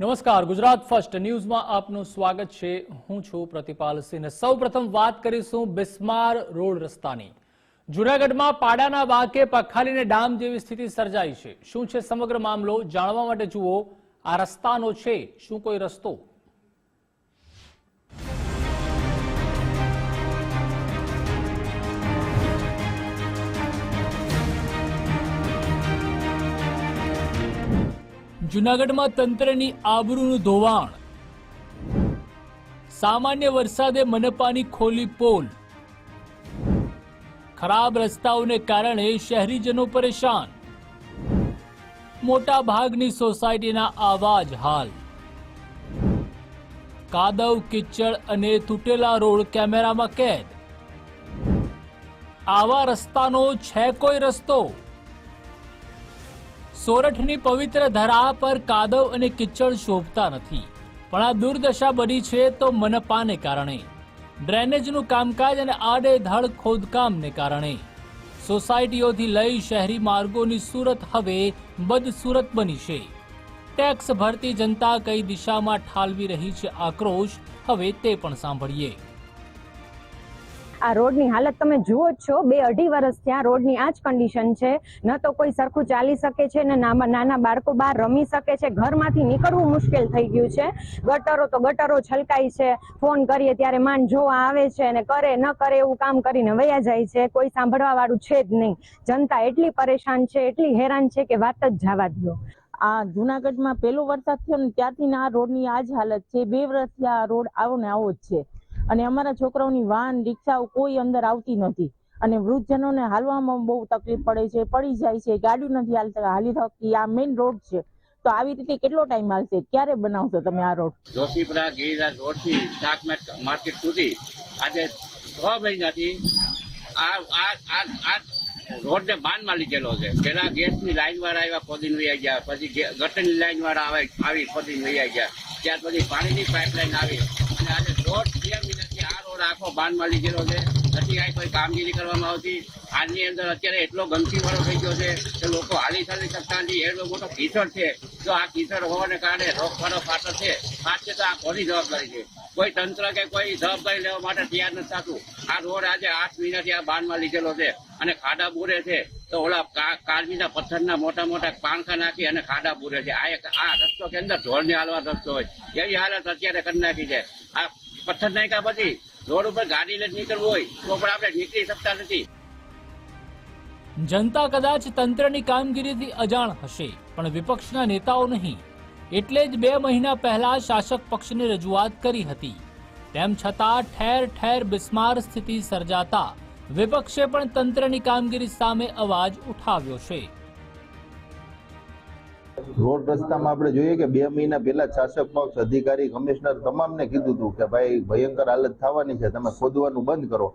નમસ્કાર, ગુજરાત ફર્સ્ટ ન્યૂઝમાં આપનું સ્વાગત છે. હું છું પ્રતિપાલ સિંહ. સૌ સૌપ્રથમ વાત કરીશું બિસ્માર રોડ રસ્તાની. જુનાગઢમાં પાડાના વાંકે પખાલીને ડામ જેવી સ્થિતિ સર્જાઈ છે. શું છે સમગ્ર મામલો? જાણવા માટે જુઓ. આ રસ્તાનો છે. શું કોઈ રસ્તો? જૂનાગઢમાં તંત્રની આબરૂનું ધોવાણ. સામાન્ય વરસાદે મનપાની ખોલી પોલ. ખરાબ રસ્તાઓને કારણે શહેરીજનો પરેશાન. મોટા ભાગની સોસાયટીના આવાજ હાલ. કાદવ, કિચડ અને તૂટેલા રોડ કેમેરામાં કેદ. આવા રસ્તાનો છે કોઈ રસ્તો? સોરઠની પવિત્ર ધરા પર કાદવ અને કિચડ શોભતા નથી. પણ આ દુર્દશા બની છે તો મનપાને કારણે. ડ્રેનેજનું કામકાજ અને આડેધડ ખોદકામને કારણે. સોસાયટીઓથી લઈ શહેરી માર્ગોની સુરત હવે બદસુરત બની છે. ટેક્સ ભરતી જનતા કઈ દિશામાં ઠાલવી રહી છે આક્રોશ, હવે તે પણ સાંભળીએ. આ રોડની હાલત તમે જુઓ જ છો. બે અઢી વર્ષ ત્યાં રોડની આ જ કન્ડિશન છે. ન તો કોઈ સરખું ચાલી શકે છે ને નાના બાળકો બહાર રમી શકે છે. ઘરમાંથી નીકળવું મુશ્કેલ થઈ ગયું છે. ગટરો તો ગટરો છલકાય છે. ફોન કરીએ ત્યારે માન જોવા આવે છે અને કરે, ન કરે એવું કામ કરીને વયા જાય છે. કોઈ સાંભળવા વાળું છે જ નહીં. જનતા એટલી પરેશાન છે, એટલી હેરાન છે કે વાત જ જવા દો આ જુનાગઢમાં પહેલો વરસાદ થયો ને ત્યારથી આ રોડની આ જ હાલત છે. બે વર્ષથી આ રોડ આવો ને આવો જ છે. અને અમારા છોકરાઓની વાહન, રિક્ષાઓ કોઈ અંદર આવતી નથી. અને વૃદ્ધજનોને હાલવામાં બહુ તકલીફ પડે છે, પડી જાય છે ગાડી નથી હાલતા હાલી શકતી. આ મેઇન રોડ છે. તો આવી રીતે કેટલો ટાઈમ હાલશે? ક્યારે બનાવશો તમે આ રોડ જોશીપુરા, ગિરિરાજ રોડથી શાક માર્કેટ સુધી. આજે છ મહિનાથી આ આ આ આ રોડને છે. પેલા ગેસની લાઈન વાળા આવ્યા ખોદીને વહી ગયા. પછી ગટરની લાઈન વાળા આવે, આવી ખોદીને વહી ગયા. ત્યાર પછી પાણીની પાઇપલાઇન આવી. અને આજે રોડ રોડ આખો બાંધમાં લીધેલો છે. નથી કાંઈ કોઈ કામગીરી કરવામાં આવતી આજની અંદર અત્યારે એટલો ગંદકીવાળો થઈ ગયો છે કે લોકો હાલી ચાલી શકતા નથી. એટલો મોટો કીચડ છે. જો આ કીચડ હોવાને કારણે રોકવાનો પાછળ છે. પાછળ તો આ કોની જવાબદારી છે? કોઈ તંત્ર કે કોઈ જવાબદારી લેવા માટે તૈયાર નથી થતું. આ રોડ આજે આઠ મહિનાથી આ બાંધમાં લીધેલો છે અને ખાડા બુરે છે. તો ઓલા કાળમીના પથ્થરના મોટા મોટા પાંખા નાખી અને ખાડા બુરે છે. આ એક, આ રસ્તો કે અંદર ઢોરને હાલવા રસ્તો હોય. એવી હાલત અત્યારે કરી નાખી છે. આ પથ્થર નાખ્યા પછી રોડ ઉપર ગાડી લઈને નીકળવું હોય, તો પણ આપણે નીકળી શકતા નથી. જનતા કદાચ તંત્રની કામગીરીથી અજાણ હશે, પણ વિપક્ષના નેતાઓ નહીં. એટલે જ બે મહિના પહેલા શાસક પક્ષને રજૂઆત કરી હતી. તેમ છતાં ઠેર ઠેર બિસ્માર સ્થિતિ સર્જાતા વિપક્ષે પણ તંત્રની કામગીરી સામે અવાજ ઉઠાવ્યો છે. રોડ રસ્તામાં આપણે જોઈએ કે બે મહિના પહેલા શાસક પક્ષ, અધિકારી, કમિશનર તમામને કીધું હતું કે ભાઈ ભયંકર હાલત થવાની છે, તમે ખોદવાનું બંધ કરો.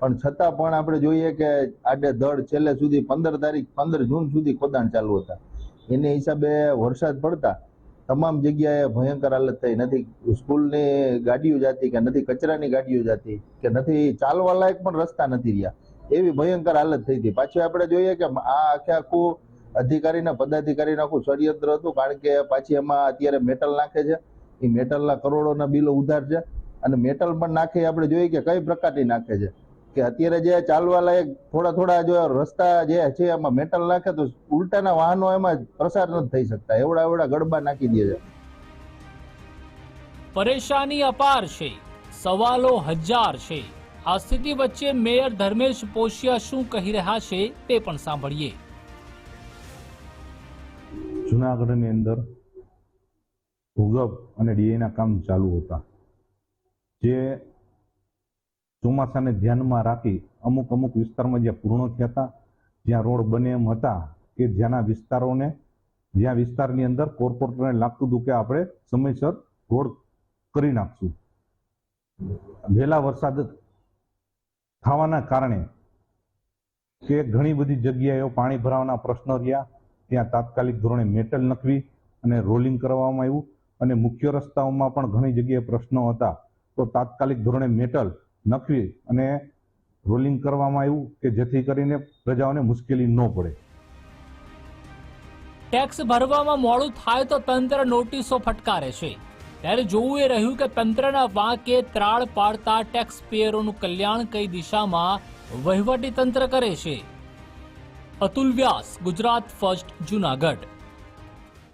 પણ છતાં પણ આપણે જોઈએ કે આડે ધડ છેલ્લે સુધી પંદર તારીખ, પંદર જૂન સુધી ખોદાણ ચાલુ હતા. એને હિસાબે વરસાદ પડતા તમામ જગ્યાએ ભયંકર હાલત થઈ. નથી સ્કૂલની ગાડીઓ જાતી કે નથી કચરાની ગાડીઓ જાતી કે નથી ચાલવા લાયક પણ રસ્તા નથી રહ્યા. એવી ભયંકર હાલત થઈ હતી. પાછી આપણે જોઈએ કે આ આખે આખું અધિકારીના, પદાધિકારીનું આખું ષડયંત્ર હતું, કારણ કે પાછી એમાં અત્યારે મેટલ નાખે છે. એ મેટલના કરોડોના બિલો ઉધાર છે. અને મેટલ પણ નાખે, આપણે જોઈએ કે કઈ પ્રકારની નાખે છે. કે અત્યારે જે ચાલવા લાયક થોડા થોડા જો રસ્તા જે છે, એમાં મેટલ નાખે તો ઉલટાના વાહનો એમાં પ્રસાર નથી થઈ શકતા. એવડા એવડા ગડબા નાખી દે છે. પરેશાની અપાર છે. સવાલો હજાર છે. આ સ્થિતિ વચ્ચે મેયર ધર્મેશ પોશિયા શું કહી રહ્યા છે, તે પણ સાંભળીએ. જુનાગઢની અંદર ભૂગપ અને ડીએના કામ ચાલુ હતા. જે ચોમાસાને ધ્યાનમાં રાખી અમુક અમુક વિસ્તારમાં જ્યાં પૂર્ણ થયા હતા, જ્યાં રોડ બને એમ હતા કે જ્યાંના વિસ્તારોને, જ્યાં વિસ્તારની અંદર કોર્પોરેટરને લાગતું હતું કે આપણે સમયસર રોડ કરી નાખશું. વહેલા વરસાદ થવાના કારણે કે ઘણી બધી જગ્યાએ પાણી ભરાવાના પ્રશ્નો રહ્યા ત્યાં તાત્કાલિક ધોરણે મેટલ નખવી અને રોલિંગ કરવામાં આવ્યું. અને મુખ્ય રસ્તાઓમાં પણ ઘણી જગ્યાએ પ્રશ્નો હતા. તો તાત્કાલિક ધોરણે મેટલ નખવી અને રોલિંગ કરવામાં આવ્યું કે જેથી કરીને પ્રજાઓને મુશ્કેલી ન પડે. ટેક્સ ભરવામાં મોડું થાય તો તંત્ર નોટિસો ફટકારે છે. ત્યારે જોવું એ રહ્યું કે તંત્રના વાંકે ત્રાળ પાડતા ટેક્સ પેયરોનું કલ્યાણ કઈ દિશામાં વહીવટી તંત્ર કરે છે. અતુલ વ્યાસ ગુજરાત ફર્સ્ટ જુનાગઢ.